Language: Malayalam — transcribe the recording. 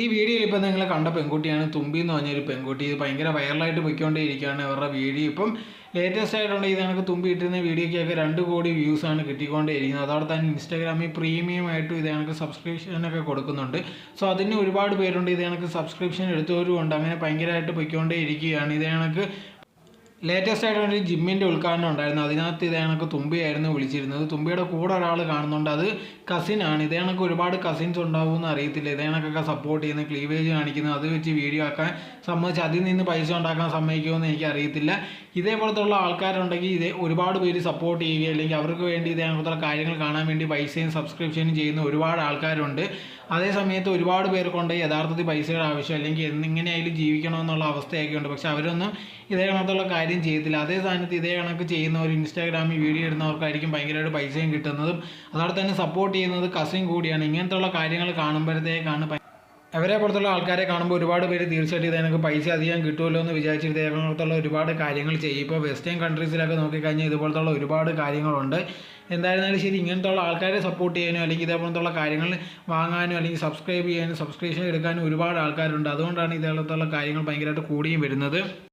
ഈ വീഡിയോയിൽ ഇപ്പം നിങ്ങൾ കണ്ട പെൺകുട്ടിയാണ് തുമ്പി എന്ന് പറഞ്ഞൊരു പെൺകുട്ടി. ഇത് ഭയങ്കര വൈറലായിട്ട് പൊയ്ക്കൊണ്ടേയിരിക്കുകയാണ് അവരുടെ വീഡിയോ. ഇപ്പം ലേറ്റസ്റ്റ് ആയിട്ടുള്ള ഇത് കണക്ക് തുമ്പി ഇട്ടിരുന്ന വീഡിയോയ്ക്കൊക്കെ രണ്ട് കോടി വ്യൂസ് ആണ് കിട്ടിക്കൊണ്ടേയിരിക്കുന്നത്. അതോടെ തന്നെ ഇൻസ്റ്റാഗ്രാമിൽ പ്രീമിയം ആയിട്ടും ഇത് കണക്ക് സബ്സ്ക്രിപ്ഷനൊക്കെ കൊടുക്കുന്നുണ്ട്. സോ അതിന് ഒരുപാട് പേരുണ്ട് ഇത് കണക്ക് സബ്സ്ക്രിപ്ഷൻ എടുത്തവരും ഉണ്ട് അങ്ങനെ ഭയങ്കരമായിട്ട് പൊയ്ക്കൊണ്ടേ ഇരിക്കുകയാണ് ഇത് കണക്ക് ലേറ്റസ്റ്റ് ആയിട്ട് ഒരു ജിമ്മിന്റെ ഉദ്ഘാടനം ഉണ്ടായിരുന്നു. അതിനകത്ത് ഇതേ കണക്ക് തുമ്പിയായിരുന്നു വിളിച്ചിരുന്നത്. തുമ്പിയുടെ കൂടെ ഒരാൾ കാണുന്നുണ്ട്. അത് കസിനാണ് ഇതേ കണക്ക് ഒരുപാട് കസിൻസ് ഉണ്ടാവും എന്ന് അറിയത്തില്ല. ഇതേ കണക്കൊക്കെ സപ്പോർട്ട് ചെയ്യുന്ന ക്ലീവേജ് കാണിക്കുന്നു അത് വെച്ച് വീഡിയോ ആക്കാൻ സമ്മതിച്ച് അതിൽ നിന്ന് പൈസ ഉണ്ടാക്കാൻ സമ്മതിക്കുമെന്ന് എനിക്ക് അറിയത്തില്ല. ഇതേപോലത്തുള്ള ആൾക്കാരുണ്ടെങ്കിൽ ഇതേ ഒരുപാട് പേര് സപ്പോർട്ട് ചെയ്യുക അല്ലെങ്കിൽ അവർക്ക് വേണ്ടി ഇതേ കണക്കുള്ള കാര്യങ്ങൾ കാണാൻ വേണ്ടി പൈസയും സബ്സ്ക്രിപ്ഷനും ചെയ്യുന്ന ഒരുപാട് ആൾക്കാരുണ്ട്. അതേ സമയത്ത് ഒരുപാട് പേർക്കുണ്ട് യഥാർത്ഥത്തിൽ പൈസയുടെ ആവശ്യം അല്ലെങ്കിൽ എന്നെങ്ങനെയായാലും ജീവിക്കണമെന്നുള്ള അവസ്ഥയൊക്കെ ഉണ്ട് പക്ഷെ അവരൊന്നും ഇതേ കണക്കുള്ള കാര്യം ചെയ്യത്തില്ല അതേ സാധനത്തിൽ ഇതേ കണക്ക് ചെയ്യുന്നവർ ഇൻസ്റ്റാഗ്രാമിൽ വീഡിയോ ഇടുന്നവർക്കായിരിക്കും ഭയങ്കരമായിട്ട് പൈസയും കിട്ടുന്നതും. അതോടെ തന്നെ സപ്പോർട്ട് ചെയ്യുന്നത് കസിൻ കൂടിയാണ്. ഇങ്ങനത്തെയുള്ള കാര്യങ്ങൾ കാണുമ്പോഴത്തേക്കാണ് അവരെ പുറത്തുള്ള ആൾക്കാരെ കാണുമ്പോൾ ഒരുപാട് പേര് തീർച്ചയായിട്ടും ഇത് എനിക്ക് പൈസ അധികം കിട്ടുമല്ലോ എന്ന് വിചാരിച്ചിട്ട് ഇതേപോലത്തുള്ള ഒരുപാട് കാര്യങ്ങൾ ചെയ്യും. ഇപ്പോൾ വെസ്റ്റേൺ കൺട്രീസിലൊക്കെ നോക്കിക്കഴിഞ്ഞാൽ ഇതുപോലത്തുള്ള ഒരുപാട് കാര്യങ്ങളുണ്ട്. എന്തായിരുന്നാലും ശരി ഇങ്ങനത്തുള്ള ആൾക്കാരെ സപ്പോർട്ട് ചെയ്യാനും അല്ലെങ്കിൽ ഇതേപോലത്തുള്ള കാര്യങ്ങൾ വാങ്ങാനും അല്ലെങ്കിൽ സബ്സ്ക്രൈബ് ചെയ്യാനും സബ്സ്ക്രിപ്ഷൻ എടുക്കാനും ഒരുപാട് ആൾക്കാരുണ്ട്. അതുകൊണ്ടാണ് ഇതേപോലത്തുള്ള കാര്യങ്ങൾ ഭയങ്കരമായിട്ട് കൂടിയും വരുന്നത്.